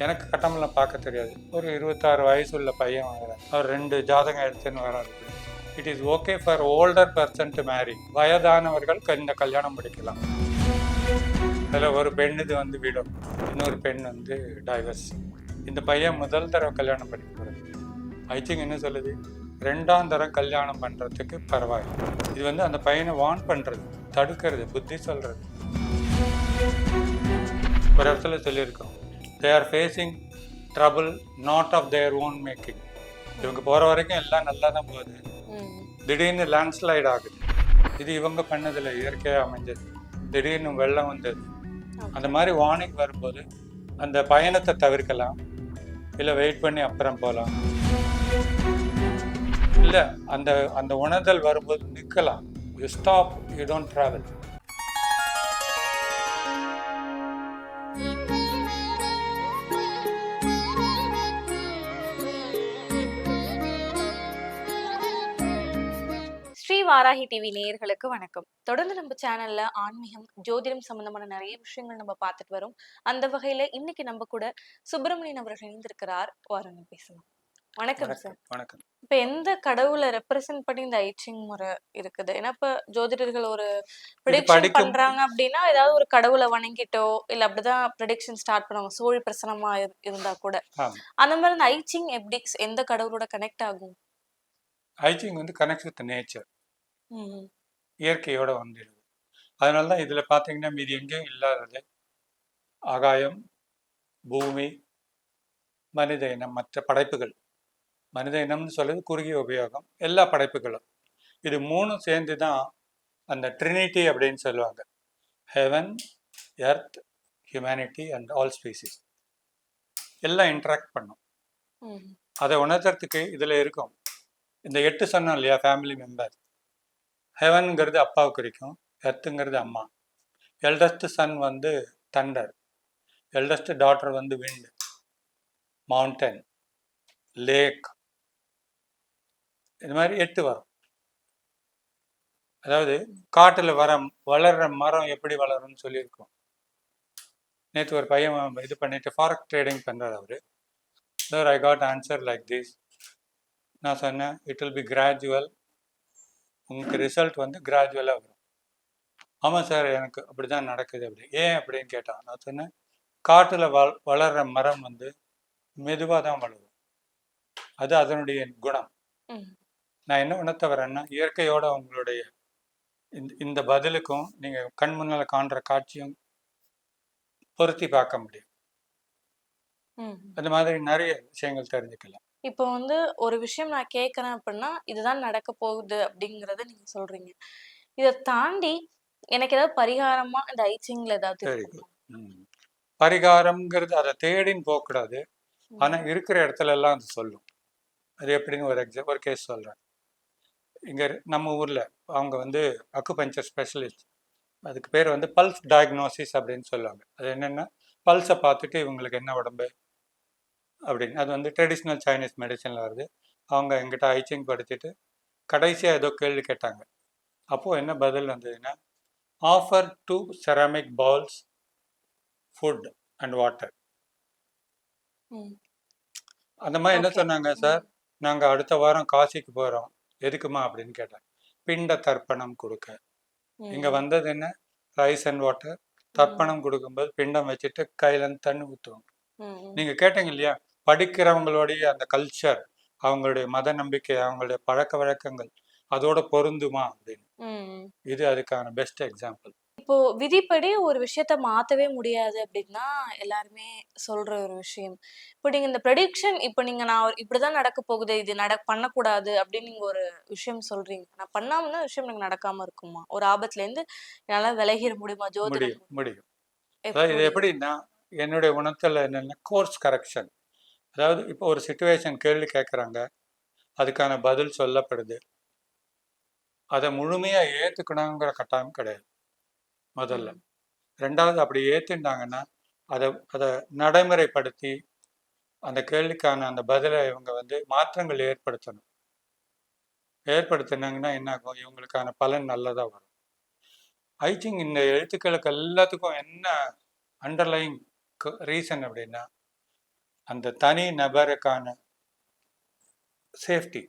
எனக்கு கட்டமெல்லாம் பார்க்க தெரியாது. ஒரு இருபத்தாறு வயசு உள்ள பையன் வாங்குறாரு அவர் ரெண்டு ஜாதகம் எடுத்துன்னு வராரு. It is okay for older person to marry வயதானவர்கள் க- இந்த கல்யாணம் படிக்கலாம் அதில் ஒரு பெண் இது வந்து விடும். இன்னொரு பெண் வந்து டைவர்ஸ் இந்த பையன் முதல் தடவை கல்யாணம் பண்ணி போகிறது ஐ திங்க் என்ன சொல்லுது? ரெண்டாம் தரம் கல்யாணம் பண்ணுறதுக்கு பரவாயில்லை. இது வந்து அந்த பையனை வார்ன் பண்ணுறது தடுக்கிறது புத்தி சொல்கிறது ஒரு இடத்துல சொல்லியிருக்கோம். They are facing trouble not of their own making இவங்க போகிற வரைக்கும் எல்லாம் நல்லா தான் போகுது. திடீர்னு லேண்ட்ஸ்லைட் ஆகுது. இது இவங்க பண்ணதில்லை இயற்கையாக அமைஞ்சது. திடீர்னு வெள்ளம் வந்தது. அந்த மாதிரி வார்னிங் வரும்போது அந்த பயணத்தை தவிர்க்கலாம். இல்லை வெயிட் பண்ணி அப்புறம் போகலாம் இல்லை அந்த அந்த உணர்தல் வரும்போது நிற்கலாம் you stop you don't travel Varahi TV நேயர்களுக்கு வணக்கம். தொடர்ந்து நம்ம சேனல்ல ஆன்மீகம் ஜோதிடம் சம்பந்தமான நிறைய விஷயங்கள் நம்ம பார்த்துட்டு வரோம். அந்த வகையில இன்னைக்கு நம்ம கூட சுப்பிரமணியன் அவர்கள் இணைந்திருக்கிறார். வாருங்க பேசலாம். வணக்கம் சார். வணக்கம். இப்ப எந்த கடவுளை ரெப்ரசென்ட் பண்ணி இந்த ஐச்சிங் முறை இருக்குது? ஏன்னா இப்ப ஜோதிடர்கள் ஒரு ப்ரிடிக்ஷன் பண்றாங்க அப்படின்னா ஏதாவது ஒரு கடவுளை வணங்கிட்டோ இல்ல அப்படிதான் ப்ரிடிக்ஷன் ஸ்டார்ட் பண்ணுவாங்க. சோழி பிரசனமா இரு- இருந்தா கூட. அந்த மாதிரி இந்த ஐச்சிங் எப்படி எந்த கடவுளோட கனெக்ட் ஆகும்? ஐச்சிங் வந்து கனெக்ட் வித் நேச்சர் இயற்கையோட வந்துடுது அதனால தான் இதில் பார்த்தீங்கன்னா மீதி எங்கேயும் இல்லாதது. ஆகாயம் பூமி மனித இனம் மற்ற படைப்புகள். மனித இனம்னு சொல்றது குறுகிய உபயோகம். எல்லா படைப்புகளும். இது மூணும் சேர்ந்து தான் அந்த ட்ரினிட்டி அப்படின்னு சொல்லுவாங்க. Heaven earth humanity and all species எல்லாம் இன்ட்ராக்ட் பண்ணும். அதை உணர்த்துறதுக்கு இதில் இருக்கும். இந்த எட்டு சொன்னோம் இல்லையா ஃபேமிலி மெம்பர் ஹெவன்கிறது அப்பாவை குறிக்கும் எர்த்துங்கிறது அம்மா. எல்டஸ்ட் சன் வந்து தண்டர் எல்டஸ்ட் டாட்டர் வந்து விண்ட் மவுண்டன் லேக். இது மாதிரி எட்டு வரும். அதாவது காட்டில் வர வளர்ற மரம் எப்படி வளரும்னு சொல்லியிருக்கோம். நேற்று ஒரு பையன் இது பண்ணிட்டு ஃபாரக் ட்ரேடிங் பண்ணுறார் அவர். Sir I got answer like this நான் சொன்னேன் இட் வில் பி கிராஜுவல் உங்களுக்கு ரிசல்ட் வந்து கிராஜுவலாக வரும். ஆமாம் சார் எனக்கு அப்படி தான் நடக்குது அப்படி. ஏன் அப்படின்னு கேட்டான் நான் சொன்னேன் காட்டில் வள வளர்கிற மரம் வந்து மெதுவாக தான் வளரும். அது அதனுடைய குணம். நான் என்ன உணர்த்த வரேன்னா இயற்கையோட உங்களுடைய இந்த இந்த பதிலுக்கும் நீங்கள் கண் முன்னால் காண்ற காட்சியும் பொருத்தி பார்க்க முடியும். அந்த மாதிரி நிறைய விஷயங்கள் தெரிஞ்சுக்கலாம். இப்போ வந்து ஒரு விஷயம் நான் கேட்கறேன் அப்படின்னா இதுதான் நடக்க போகுது அப்படிங்கறத நீங்க சொல்றீங்க. இதை தாண்டி எனக்கு ஏதாவது பரிகாரமா இந்த ஐச்சிங்ல ஏதாவது. பரிகாரம்ங்கிறது அதை தேடின்னு போகக்கூடாது. ஆனால் இருக்கிற இடத்துல எல்லாம் அது சொல்லும். அது எப்படின்னு ஒரு எக்ஸாம் ஒரு கேஸ் சொல்கிறேன் இங்கே நம்ம ஊரில் அவங்க வந்து அக்குபஞ்சர் ஸ்பெஷலிஸ்ட். அதுக்கு பேர் வந்து பல்ஸ் டயக்னோசிஸ் அப்படின்னு சொல்லுவாங்க. அது என்னென்னா பல்ஸை பார்த்துட்டு இவங்களுக்கு என்ன உடம்பு அப்படின்னு. அது வந்து ட்ரெடிஷ்னல் சைனீஸ் மெடிசனில் வருது. அவங்க எங்கிட்ட ஐச்சிங் படுத்திட்டு கடைசியாக ஏதோ கேள்வி கேட்டாங்க. அப்போது என்ன பதில் வந்ததுன்னா offer to ceramic bowls food and water. அந்த மாதிரி என்ன. சொன்னாங்க சார் நாங்கள் அடுத்த வாரம் காசிக்கு போகிறோம் எதுக்குமா? அப்படின்னு கேட்டேன் பிண்ட தர்ப்பணம் கொடுக்க. இங்கே வந்தது என்ன? ரைஸ் அண்ட் வாட்டர் தர்ப்பணம் கொடுக்கும்போது பிண்டம் வச்சுட்டு கையில இருந்து தண்ணி ஊற்றுவாங்க ம், ம். நீங்கள் கேட்டீங்க இல்லையா? படிக்கிறவங்களுடைய அந்த கல்ச்சர் அவங்களுடைய மத நம்பிக்கை அவங்களுடைய பழக்க வழக்கங்கள் அதோட பொருந்துமா அப்படின்னு. இது அதுக்கான பெஸ்ட் எக்ஸாம்பிள் இப்போ விதிப்படி ஒரு விஷயத்த மாத்தவே முடியாது அப்படின்னா எல்லாருமே சொல்ற ஒரு விஷயம். இப்போ நீங்க இந்த ப்ரெடிக்ஷன் இப்போ நீங்க நான் இப்படிதான் நடக்க போகுது இது நட பண்ணக்கூடாது அப்படின்னு நீங்க ஒரு விஷயம் சொல்றீங்க. நான் பண்ணாம தான் விஷயம் எனக்கு நடக்காம இருக்குமா? ஒரு ஆபத்துல இருந்து என்னால விலகிட முடியுமா? ஜோதிடம் முடியும் முடியும். இது எப்படின்னா என்னுடைய உணர்த்தல் என்னென்ன கோர்ஸ் கரெக்ஷன் அதாவது இப்போ ஒரு சுச்சுவேஷன் கேள்வி கேட்குறாங்க அதுக்கான பதில் சொல்லப்படுது. அதை முழுமையாக ஏற்றுக்கணுங்கிற கட்டாயம் கிடையாது. முதல்ல. ரெண்டாவது அப்படி ஏற்றுட்டாங்கன்னா அதை அதை நடைமுறைப்படுத்தி அந்த கேள்விக்கான அந்த பதிலை இவங்க வந்து மாற்றங்கள் ஏற்படுத்தணும். ஏற்படுத்தினாங்கன்னா என்ன ஆகும் இவங்களுக்கான பலன் நல்லதாக வரும். ஐ திங்க் இந்த எழுத்துக்களுக்கு எல்லாத்துக்கும் என்ன அண்டர்லைங் ரீசன் அப்படின்னா அந்த தனி நபருக்கான சேஃப்டி.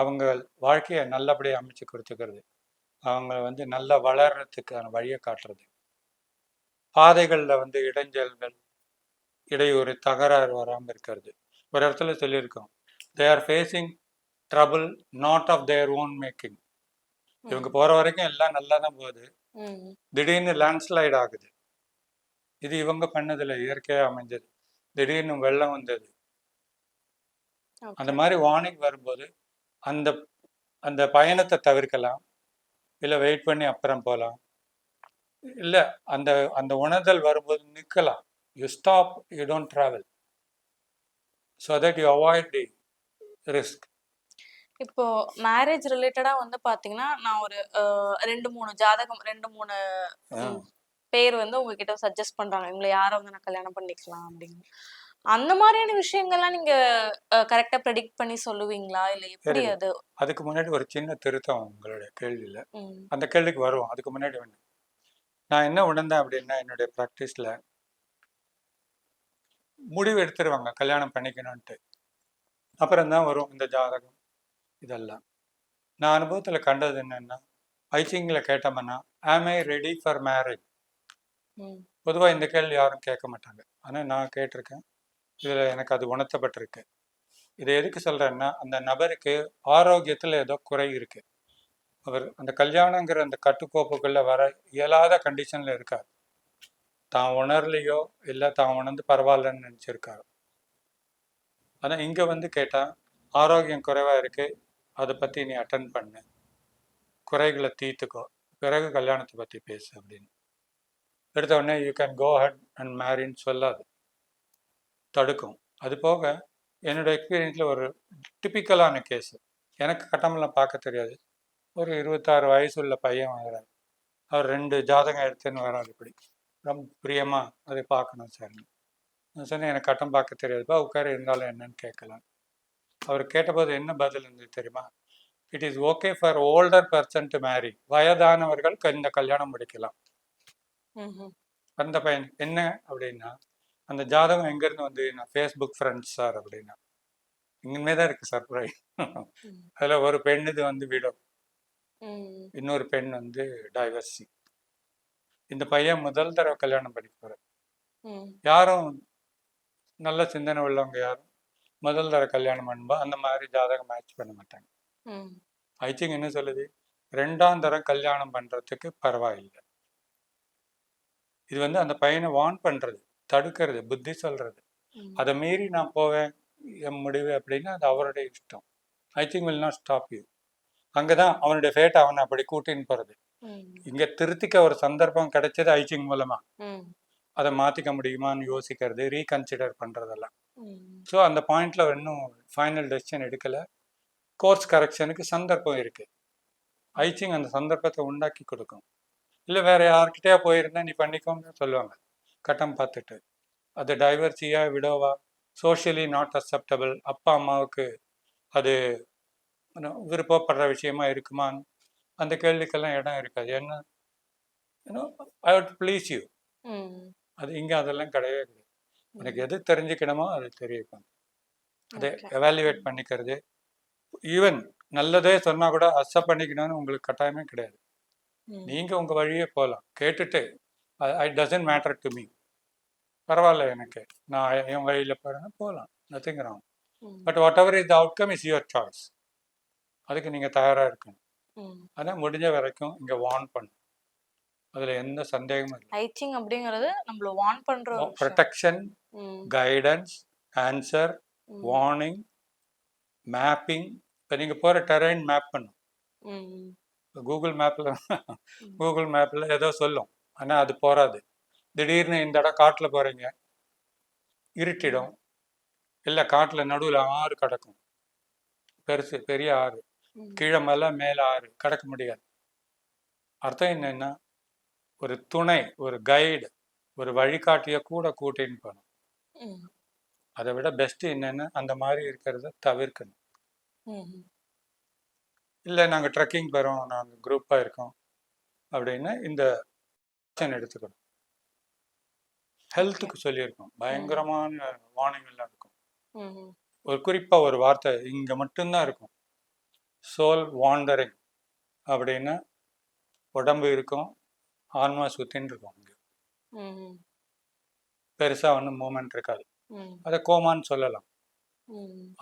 அவங்க வாழ்க்கையை நல்லபடியாக அமைச்சு கொடுத்துக்கிறது. அவங்க வந்து நல்லா வளர்றதுக்கான வழியை காட்டுறது. பாதைகளில் வந்து இடைஞ்சல்கள் இடையூறு தகராறு வராமல் இருக்கிறது. ஒரு இடத்துல சொல்லியிருக்கோம். They are facing trouble not of their own making இவங்க போகிற வரைக்கும் எல்லாம் நல்லா தான் போகுது திடீர்னு லேண்ட்ஸ்லைட் ஆகுது. இது இவங்க பண்ணதில்ல. இயற்கையாக அமைஞ்சது. திடீர்னு வெள்ளம் வந்தது. அந்த மாதிரி வார்னிங் வரும்போது அந்த அந்த பயணத்தை தவிர்க்கலாம். இல்லை வெயிட் பண்ணி அப்புறம் போகலாம். இல்லை அந்த அந்த உணர்தல் வரும்போது நிற்கலாம். You stop you don't travel so that you avoid the risk இப்போ மேரேஜ் ரிலேட்டடா வந்து பாத்தீங்கன்னா நான் ஒரு ரெண்டு மூணு ஜாதகம் ரெண்டு மூணு பேர் வந்து உங்ககிட்ட சஜஸ்ட் பண்றாங்க. இவங்களை யாரை வந்து நான் கல்யாணம் பண்ணிக்கலாம் அப்படின்னு. அந்த மாதிரியான விஷயங்கள்லாம் நீங்க கரெக்டா ப்ரெடிக்ட் பண்ணி சொல்லுவீங்களா? இல்ல எப்படி. அது? அதுக்கு முன்னாடி ஒரு சின்ன திருத்தம் உங்களுடைய கேள்வியில். அந்த கேள்விக்கு வருவோம். அதுக்கு முன்னாடி ஒன்று நான் என்ன உணர்ந்தேன் அப்படின்னா என்னுடைய ப்ராக்டிஸில் முடிவு எடுத்துருவாங்க. கல்யாணம் பண்ணிக்கணும்ன்ட்டு. அப்புறம் தான் வரும் இந்த ஜாதகம் இதெல்லாம். நான் அனுபவத்தில் கண்டது என்னென்னா ஐச்சிங்கில் கேட்டோம்னா ஆம் ஐ ரெடி ஃபார் மேரேஜ் பொதுவாக இந்த கேள்வி யாரும் கேட்க மாட்டாங்க. ஆனால் நான் கேட்டிருக்கேன். இதில் எனக்கு அது உணர்த்தப்பட்டிருக்கு. இதை எதுக்கு சொல்கிறேன்னா அந்த நபருக்கு ஆரோக்கியத்தில் ஏதோ குறை இருக்குது அவர் அந்த கல்யாணங்கிற அந்த கட்டுக்கோப்புக்குள்ளே வர இயலாத கண்டிஷனில் இருக்கார். தான் உணர்லையோ இல்லை தான் உணர்ந்து பரவாயில்லன்னு நினச்சிருக்காரு. ஆனால் இங்கே வந்து கேட்டால் ஆரோக்கியம் குறைவாக இருக்குது அதை பற்றி நீ அட்டன் பண்ணு. குறைகளை தீர்த்துக்கோ. பிறகு கல்யாணத்தை பற்றி பேசு அப்படின்னு. எடுத்த உடனே you can go head and மேரின்னு சொல்லாது. தடுக்கும். அது போக என்னோட எக்ஸ்பீரியன்ஸில் ஒரு டிப்பிக்கலான கேஸ் எனக்கு கட்டமெல்லாம் பார்க்க தெரியாது. ஒரு இருபத்தாறு வயசு உள்ள பையன் வரார் அவர் ரெண்டு ஜாதகம் எடுத்துன்னு வரார் இப்படி. ரொம்ப பிரியமாக அதை பார்க்கணும் சார். நான் சொன்னேன் எனக்கு கட்டம் பார்க்க தெரியாதுப்பா உட்கார இருந்தாலும் என்னன்னு கேட்கலாம். அவர் கேட்டபோது என்ன பதில் இருந்தது தெரியுமா? It is okay for older person to marry வயதானவர்கள் இந்த கல்யாணம் முடிக்கலாம். அந்த பையன் என்ன அப்படின்னா அந்த ஜாதகம் எங்கேருந்து வந்து நான் ஃபேஸ்புக் ஃப்ரெண்ட்ஸ் சார் அப்படின்னா. இனிமே தான் இருக்குது சர்ப்ரைஸ் அதில் ஒரு பெண் இது வந்து விடும். இன்னொரு பெண் வந்து டைவர்சி இந்த பையன் முதல் தடவை கல்யாணம் பண்ணிக்க போகிறார் யாரும் நல்ல சிந்தனை உள்ளவங்க யாரும் முதல் தடவை கல்யாணம் பண்ணும்போது அந்த மாதிரி ஜாதகம் மேட்ச் பண்ண மாட்டாங்க. ஐ திங்க் என்ன சொல்லுது? ரெண்டாம் தரம் கல்யாணம் பண்ணுறதுக்கு பரவாயில்லை. இது வந்து அந்த பையனை வார்ன் பண்ணுறது தடுக்கிறது புத்தி சொல்கிறது ம். அதை மீறி நான் போவேன் என் முடிவு அப்படின்னா அது அவருடைய இஷ்டம். I think will not stop you அங்கே தான் அவனுடைய ஃபேட்டை அவனை அப்படி கூட்டின்னு போகிறது ம், இங்கே திருத்திக்க ஒரு சந்தர்ப்பம் கிடைச்சது ஐச்சிங் மூலமாக ம், அதை மாற்றிக்க முடியுமான்னு யோசிக்கிறது ரீகன்சிடர் பண்ணுறதெல்லாம் ம், ஸோ அந்த பாயிண்டில் இன்னும் ஃபைனல் டெசிஷன் எடுக்கலை. கோர்ஸ் கரெக்ஷனுக்கு சந்தர்ப்பம் இருக்குது ஐச்சிங் அந்த சந்தர்ப்பத்தை உண்டாக்கி கொடுக்கும். இல்லை வேற யார்கிட்டயா போயிருந்தா நீ பண்ணிக்கோங்க சொல்லுவாங்க. கட்டம் பார்த்துட்டு. அது டைவர்சியா விடோவா சோஷியலி நாட் அக்செப்டபிள் அப்பா அம்மாவுக்கு அது விருப்பப்படுற விஷயமா இருக்குமான்னு அந்த கேள்விக்கெல்லாம் இடம் இருக்காது. என்ன ஐ would ப்ளீஸ் யூ. அது இங்கே அதெல்லாம் கிடையவே கிடையாது. எனக்கு எது தெரிஞ்சுக்கணுமோ அது தெரியும் அதை. எவாலுவேட் பண்ணிக்கிறது. ஈவன் நல்லதே சொன்னா கூட அக்செப்ட் பண்ணிக்கணும்னு உங்களுக்கு கட்டாயமே கிடையாது. ம். நீங்க உங்க வழியே போகலாம் கேட்டுட்டு I doesn't matter to me பரவாயில்ல எனக்கு. நான் என் வழியில போறேன்னா போகலாம் nothing wrong. But whatever is the outcome is your choice அதுக்கு நீங்க தயாரா இருக்கணும். அதான் முடிஞ்ச வரைக்கும் இங்க வார்ன் பண்ணும் அதுல எந்த சந்தேகமும் இல்லை. ஐச்சிங் அப்படிங்கிறது நம்மள வார்ன் பண்ற. Protection guidance answer warning mapping இப்போ நீங்கள் போகிற டெரைன் மேப் பண்ணும். கூகுள் மேப்பில் கூகுள் மேப்பில் ஏதோ சொல்லும். ஆனால் அது போகாது திடீர்னு இந்த இடம் காட்டில் போகிறீங்க இருட்டிடும். இல்லை காட்டில் நடுவில் ஆறு கிடக்கும். பெருசு பெரிய ஆறு. கீழே மேலே மேலே ஆறு. கடக்க முடியாது. அர்த்தம் என்னன்னா ஒரு துணை ஒரு கைடு ஒரு வழிகாட்டியை கூட கூட்டின்னு போகணும். அதை விட பெஸ்ட்டு என்னென்னா அந்த மாதிரி இருக்கிறத தவிர்க்கணும். இல்லை நாங்கள் ட்ரெக்கிங் போகிறோம் நாங்கள் குரூப்பாக இருக்கோம். அப்படின்னா இந்த ஆப்ஷன் எடுத்துக்கணும். ஹெல்த்துக்கு சொல்லியிருக்கோம். பயங்கரமான வார்னிங் எல்லாம் இருக்கும் ஒரு குறிப்பா ஒரு வார்த்தை இங்க மட்டும்தான் இருக்கும். சோல் வாண்டரிங் அப்படின்னா உடம்பு இருக்கும் ஆன்மா சுத்தின்னு இருக்கும் இங்க. ம் பெருசா ஒன்றும் மூமெண்ட் இருக்காது. அதை கோமான்னு சொல்லலாம்.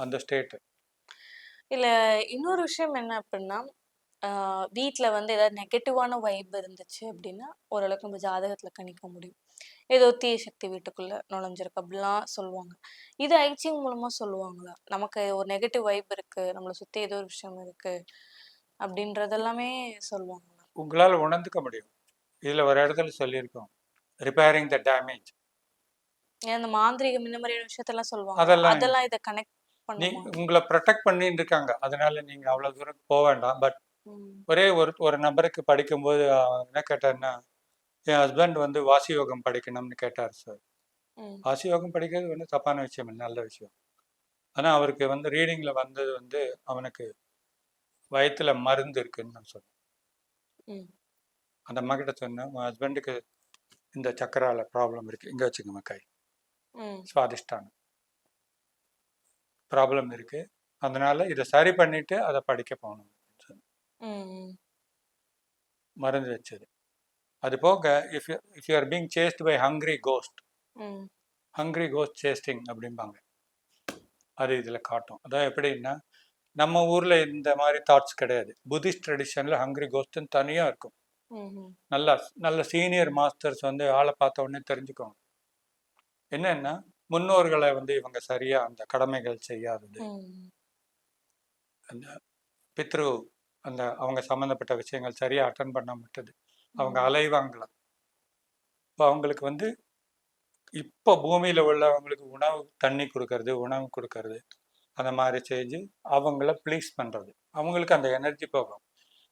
அந்த ஸ்டேட் இல்ல இன்னொரு விஷயம் என்ன அப்படின்னா வீட்ல வந்து ஏதாவது நெகட்டிவான வைப் இருந்துச்சு அப்படின்னா ஓரளவுக்கு நம்ம ஜாதகத்துல கணிக்க முடியும். ஏதோ தீய சக்தி வீட்டுக்குள்ள நுழைஞ்சிருக்கு அப்படிலாம் சொல்லுவாங்க. இது ஐச்சிங் மூலமா சொல்லுவாங்களா? நமக்கு ஒரு நெகட்டிவ் வைப் இருக்கு நம்மளை சுத்தி ஏதோ ஒரு விஷயம் இருக்கு அப்படின்றதெல்லாமே சொல்லுவாங்களா உங்களால் உணர்ந்துக்க முடியும். இதுல ஒரு இடத்துல சொல்லியிருக்கோம். ரிப்பேரிங் த டேமேஜ் இந்த மாந்திரிகம் இந்த மாதிரியான விஷயத்தெல்லாம் சொல்லுவாங்க அதெல்லாம் இதை கனெக்ட் உங்களை ப்ரொடெக்ட் பண்ணிட்டு இருக்காங்க அதனால நீங்க அவ்வளவு தூரம் போக வேண்டாம். பட் ஒரே ஒரு ஒரு நபருக்கு படிக்கும்போது என்ன கேட்டார்னா என் ஹஸ்பண்ட் வந்து வாசி யோகம் படிக்கணும்னு கேட்டார் சார் வாசி யோகம் படிக்கிறது ஒன்றும் தப்பான விஷயம் இல்லை நல்ல விஷயம். ஆனா அவருக்கு வந்து ரீடிங்ல வந்தது வந்து அவனுக்கு வயித்துல மருந்து இருக்குன்னு நான் சொன்னேன். அந்த அம்மா கிட்ட சொன்னேன் உன் ஹஸ்பண்டுக்கு இந்த சக்கரால ப்ராப்ளம் இருக்கு. இங்க வச்சுக்கோங்க கை. சுவாதிஷ்டானம் ப்ராப்ளம் இருக்கு. அதனால இதை சரி பண்ணிட்டு அதை படிக்க போகணும் அப்படின்னு சொன்னேன். ம் மருந்து வச்சது. அது போக if if you are being chased by hungry ghost hungry ghost சேஸ்டிங் அப்படிம்பாங்க. அது இதில் காட்டும். அதான் எப்படின்னா நம்ம ஊரில் இந்த மாதிரி தாட்ஸ் கிடையாது. புத்திஸ்ட் ட்ரெடிஷனில் ஹங்க்ரி கோஸ்ட்னு தனியாக இருக்கும். நல்ல நல்ல சீனியர் மாஸ்டர்ஸ் வந்து ஆளை பார்த்த உடனே தெரிஞ்சுக்கோங்க என்னன்னா முன்னோர்களை வந்து இவங்க சரியா அந்த கடமைகள் செய்யாதது. அந்த பித்ரு அந்த அவங்க சம்மந்தப்பட்ட விஷயங்கள் சரியா அட்டன் பண்ண விட்டது அவங்க ம். அலைவாங்களாம் இப்போ அவங்களுக்கு வந்து இப்போ பூமியில உள்ளவங்களுக்கு உணவு தண்ணி கொடுக்கறது உணவு கொடுக்கறது அந்த மாதிரி செஞ்சு அவங்கள ப்ளீஸ் பண்றது. அவங்களுக்கு அந்த எனர்ஜி போகும்.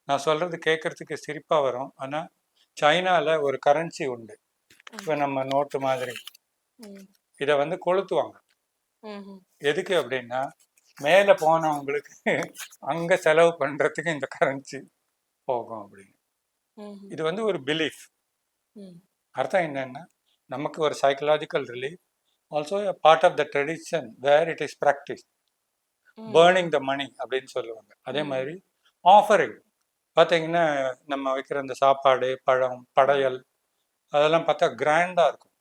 நான் சொல்றது கேட்கறதுக்கு சிரிப்பா வரும். ஆனா சைனால ஒரு கரன்சி உண்டு. இப்போ நம்ம நோட்டு மாதிரி. இதை வந்து கொளுத்துவாங்க. எதுக்கு அப்படின்னா மேலே போனவங்களுக்கு அங்க செலவு பண்றதுக்கு இந்த கரன்சி போகும் அப்படின்னு இது வந்து ஒரு பிலீஃப் அர்த்தம் என்னன்னா நமக்கு ஒரு psychological relief also part of the tradition where it is practice burning the money அப்படின்னு சொல்லுவாங்க. அதே. மாதிரி ஆஃபரிங் பார்த்தீங்கன்னா நம்ம வைக்கிற இந்த சாப்பாடு பழம் படையல் அதெல்லாம் பார்த்தா கிராண்டாக இருக்கும்.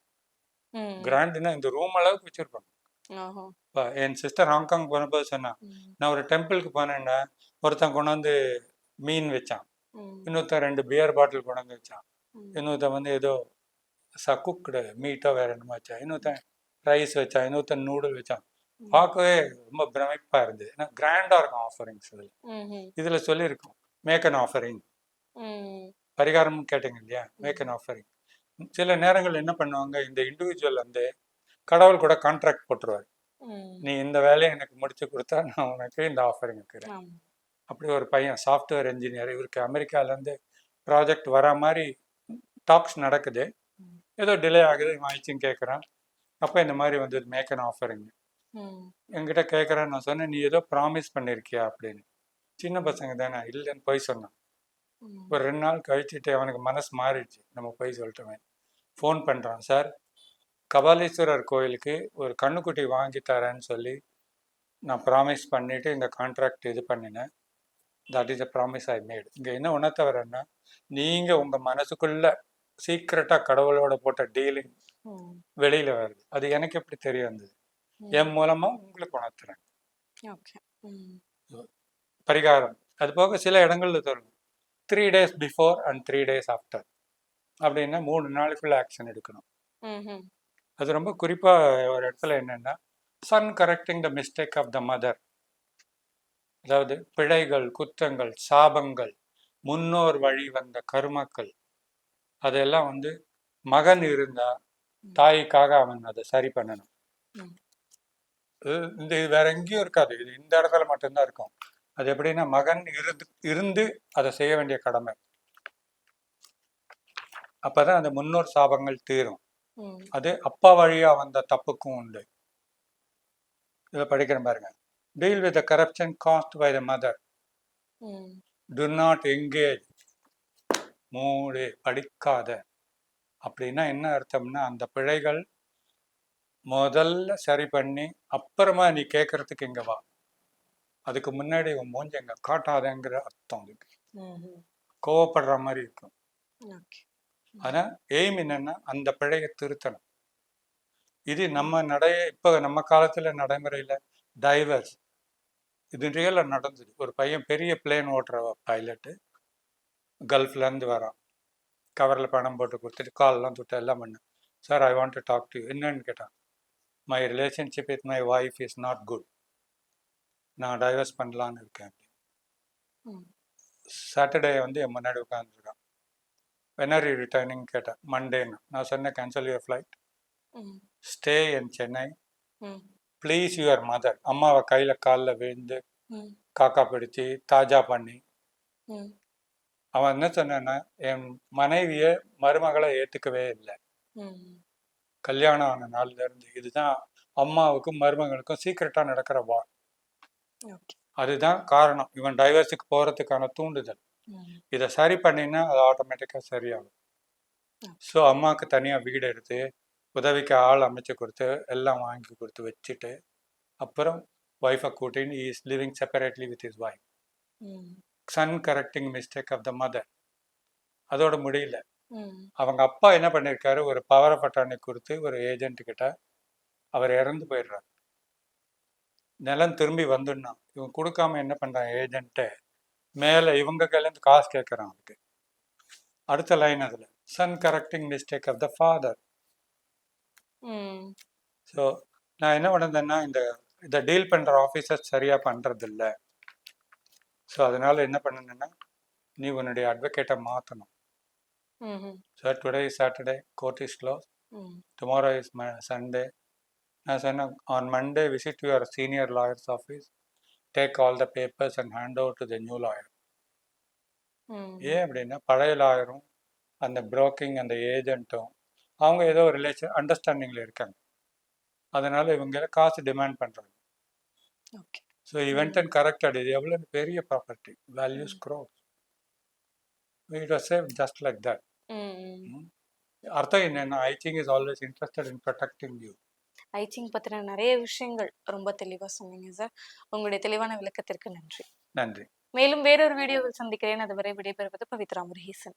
ம். கிராண்டுன்னா இந்த ரூம் அளவுக்கு வச்சுருப்பாங்க. என் சிஸ்டர் ஹாங்காங் போனபோது சொன்னான் ம். நான் ஒரு டெம்பிளுக்கு போனேன்னா ஒருத்தன் கொண்டு வந்து மீன் வச்சான். இன்னொருத்தன் ரெண்டு பியர் பாட்டில் கொண்டு வந்து வச்சான் இன்னொருத்தன் வந்து ஏதோ சக்குக்குடு மீட்டோ வேற என்னமோ வச்சான். இன்னொருத்தன் ரைஸ் வச்சான். இன்னொருத்தன் நூடுல் வச்சான். பார்க்கவே ரொம்ப பிரமிப்பா இருந்தது. ஏன்னா கிராண்டா இருக்கும் ஆஃபரிங்ஸ் இதில். இதுல சொல்லியிருக்கோம் மேக் அன் ஆஃபரிங் பரிகாரம் கேட்டீங்க இல்லையா? மேக் அன் ஆஃபரிங் சில நேரங்கள் என்ன பண்ணுவாங்க இந்த இண்டிவிஜுவல் வந்து கடவுள் கூட கான்ட்ராக்ட் போட்டுருவாரு. நீ இந்த வேலையை எனக்கு முடிச்சு கொடுத்தா நான் உனக்கு இந்த ஆஃபரிங் வைக்கிறேன் அப்படி ஒரு பையன் சாஃப்ட்வேர் இன்ஜினியர் இவருக்கு அமெரிக்கால இருந்து ப்ராஜெக்ட் வர மாதிரி டாக்ஸ் நடக்குது. ஏதோ டிலே ஆகுது வாங்கிச்சுன்னு கேட்குறான் அப்போ இந்த மாதிரி வந்து மேக் அன் ஆஃபரிங் என்கிட்ட கேட்குறேன் நான் சொன்னேன் நீ ஏதோ ப்ராமிஸ் பண்ணியிருக்கியா அப்படின்னு. சின்ன பசங்க தானே இல்லைன்னு போய் சொன்னான். ஒரு ரெண்டு நாள் கழிச்சுட்டு அவனுக்கு மனசு மாறிடுச்சு. நம்ம போய் சொல்லிட்டோமே. ஃபோன் பண்ணுறான் சார் கபாலீஸ்வரர் கோயிலுக்கு ஒரு கண்ணுக்குட்டி வாங்கி தரேன்னு சொல்லி நான் ப்ராமிஸ் பண்ணிட்டு இந்த கான்ட்ராக்ட் இது பண்ணினேன். That is a promise I made இங்கே என்ன உணர்த்த வரேன்னா நீங்கள் உங்கள் மனசுக்குள்ள சீக்ரெட்டாக கடவுளோட போட்ட டீலிங் வெளியில் வருது. அது எனக்கு எப்படி தெரிய வந்தது? என் மூலமாக உங்களுக்கு உணர்த்துறேன். பரிகாரம். அது போக சில இடங்கள்ல தரும் three days before and three days after அப்படின்னா மூணு நாளுக்குள்ள ஆக்ஷன் எடுக்கணும். அது ரொம்ப குறிப்பாக ஒரு இடத்துல என்னன்னா son correcting the mistake of the mother அதாவது பிழைகள் குற்றங்கள் சாபங்கள் முன்னோர் வழி வந்த கருமக்கள் அதெல்லாம் வந்து மகன் இருந்தா தாய்க்காக அவன் அதை சரி பண்ணணும். இந்த வேற எங்கேயும் இருக்காது. இது இந்த இடத்துல மட்டும்தான் இருக்கும். அது எப்படின்னா மகன் இருந்து இருந்து அதை செய்ய வேண்டிய கடமை. அப்பதான் அந்த முன்னோர் சாபங்கள் தீரும். அது அப்பா வழியா வந்த தப்புக்கும் உண்டு. இதை படிக்கிறேன் பாருங்க. Deal with the corruption cast by the mother to not engage மூடு படிக்காத. அப்படின்னா என்ன அர்த்தம்னா அந்த பிழைகள் முதல்ல சரி பண்ணி அப்புறமா நீ கேட்கறதுக்கு இங்க வா. அதுக்கு முன்னாடி உன் மூஞ்சி எங்க காட்டாதேங்கிற அர்த்தம் அதுக்கு. கோவப்படுற மாதிரி இருக்கும். ஆனா எய்ம் என்னன்னா அந்த பிழையை திருத்தணும். இது நம்ம நடைய இப்ப நம்ம காலத்துல நடைமுறையில டைவர்ஸ் இது ரியலா நடந்தது. ஒரு பையன் பெரிய பிளேன் ஓட்டுற பைலட்டு கல்ஃப்ல இருந்து வரான். கவர்ல பணம் போட்டு கொடுத்துட்டு கால்லாம் தொட்டு எல்லாம் பண்ணு. Sir I want to talk to என்னன்னு கேட்டான். My relationship with my wife is not good நான் டைவர்ஸ் பண்ணலான்னு இருக்கேன். சாட்டர்டே வந்து என் முன்னாடி உட்காந்துருக்கான் வெனர் யூ ரிட்டர்னிங் கேட்டேன் மண்டேன்னு நான் சொன்னேன் cancel your flight. Stay in Chennai. Please your mother அம்மாவை கையில் காலில் விழுந்து. காக்கா பிடிச்சி தாஜா பண்ணி. அவன் என்ன சொன்னான்னா என் மனைவியை மருமகளை ஏற்றுக்கவே இல்லை. கல்யாணம் ஆன நாள்ல இருந்து இதுதான் அம்மாவுக்கும் மருமகளுக்கும் சீக்கிரட்டாக நடக்கிற வா Okay. அதுதான் காரணம். இவன் டைவர்ஸுக்கு போகிறதுக்கான தூண்டுதல். இதை சரி பண்ணினா அது ஆட்டோமேட்டிக்காக சரியாகும். ஸோ அம்மாவுக்கு தனியாக வீடு எடுத்து உதவிக்கு ஆள் அமைச்சு கொடுத்து எல்லாம் வாங்கி கொடுத்து வச்சுட்டு அப்புறம் ஒய்ஃபை கூட்டின்னு his living separately with his wife ம். Son correcting mistake of the mother அதோட முடியல. அவங்க அப்பா என்ன பண்ணியிருக்காரு ஒரு பவர பட்டாணி கொடுத்து ஒரு ஏஜென்ட் கிட்ட அவர் இறந்து போயிடுறார். நிலம் திரும்பி வந்துடணும் இவன் கொடுக்காம என்ன பண்றான்? ஏஜென்ட்டு மேலே இவங்க கையிலேருந்து காசு கேட்குறான் அதுக்கு அடுத்த லைன் அதில் son correcting mistake of the father. So நான் என்ன பண்ணதுன்னா இந்த இதை டீல் பண்ணுற ஆஃபீஸர் சரியாக பண்ணுறதில்ல ஸோ அதனால என்ன பண்ணணுன்னா நீ உன்னுடைய அட்வொகேட்டை மாற்றணும். Sir today Saturday court is close ம். tomorrow is my Sunday. நான் சொன்னேன் on Monday visit your senior lawyer's office, take all the papers and hand over to the new lawyer. ம். ஏன் அப்படின்னா பழைய லாயரும் அந்த broking அந்த ஏஜென்ட்டும் அவங்க ஏதோ ரிலேஷன் அண்டர்ஸ்டாண்டிங்கில் இருக்காங்க அதனால இவங்க காசு டிமாண்ட் பண்ணுறாங்க Okay. So event and corrected இது எவ்வளோ பெரிய property values grows it was save just like that ம். ம். அர்த்தம் என்னன்னா I think is always interested in protecting you I think பத்தின நிறைய விஷயங்கள் ரொம்ப தெளிவா சொன்னீங்க சார். உங்களுடைய தெளிவான விளக்கத்திற்கு நன்றி. நன்றி. மேலும் வேறொரு வீடியோவில் சந்திக்கிறேன். அதுவரை விடைபெறுவது பவித்ரா முருகேசன்.